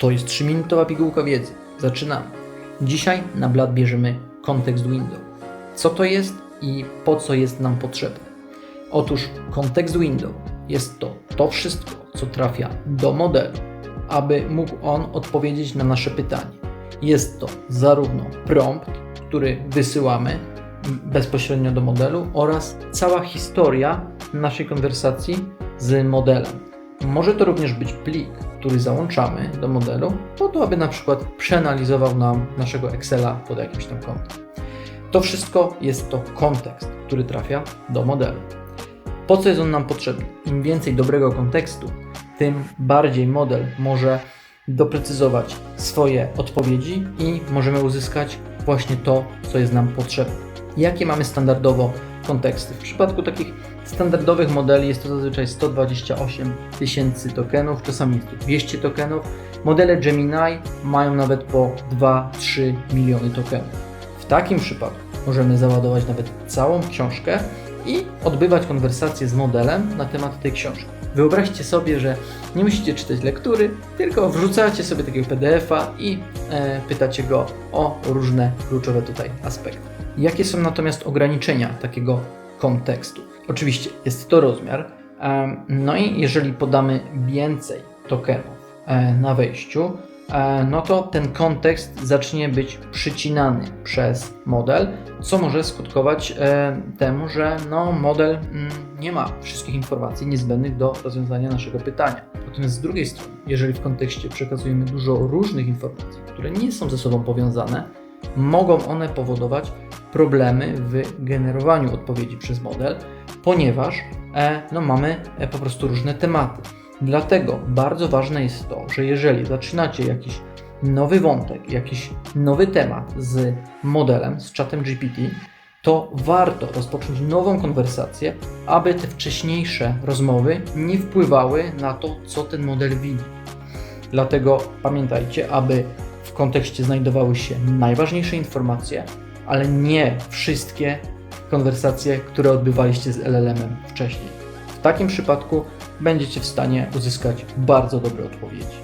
To jest 3-minutowa pigułka wiedzy. Zaczynamy. Dzisiaj na blat bierzemy kontekst window. Co to jest i po co jest nam potrzebne? Otóż kontekst window jest to to wszystko, co trafia do modelu, aby mógł on odpowiedzieć na nasze pytanie. Jest to zarówno prompt, który wysyłamy bezpośrednio do modelu oraz cała historia naszej konwersacji z modelem. Może to również być plik, który załączamy do modelu, po to, aby na przykład przeanalizował nam naszego Excela pod jakimś tam kątem. To wszystko jest to kontekst, który trafia do modelu. Po co jest on nam potrzebny? Im więcej dobrego kontekstu, tym bardziej model może doprecyzować swoje odpowiedzi i możemy uzyskać właśnie to, co jest nam potrzebne. Jakie mamy standardowo konteksty? W przypadku takich standardowych modeli jest to zazwyczaj 128 tysięcy tokenów, czasami jest to 200 tokenów. Modele Gemini mają nawet po 2-3 miliony tokenów. W takim przypadku możemy załadować nawet całą książkę i odbywać konwersację z modelem na temat tej książki. Wyobraźcie sobie, że nie musicie czytać lektury, tylko wrzucacie sobie takiego PDF-a i e, pytacie go o różne kluczowe tutaj aspekty. Jakie są natomiast ograniczenia takiego kontekstu? Oczywiście jest to rozmiar, no i jeżeli podamy więcej tokenów e, na wejściu, e, no to ten kontekst zacznie być przycinany przez model, co może skutkować e, temu, że no, model mm, nie ma wszystkich informacji niezbędnych do rozwiązania naszego pytania. Natomiast z drugiej strony, jeżeli w kontekście przekazujemy dużo różnych informacji, które nie są ze sobą powiązane, mogą one powodować problemy w generowaniu odpowiedzi przez model, ponieważ e, no, mamy e, po prostu różne tematy. Dlatego bardzo ważne jest to, że jeżeli zaczynacie jakiś nowy wątek, jakiś nowy temat z modelem, z czatem GPT, to warto rozpocząć nową konwersację, aby te wcześniejsze rozmowy nie wpływały na to, co ten model widzi. Dlatego pamiętajcie, aby w kontekście znajdowały się najważniejsze informacje, ale nie wszystkie konwersacje, które odbywaliście z LLM-em wcześniej. W takim przypadku będziecie w stanie uzyskać bardzo dobre odpowiedzi.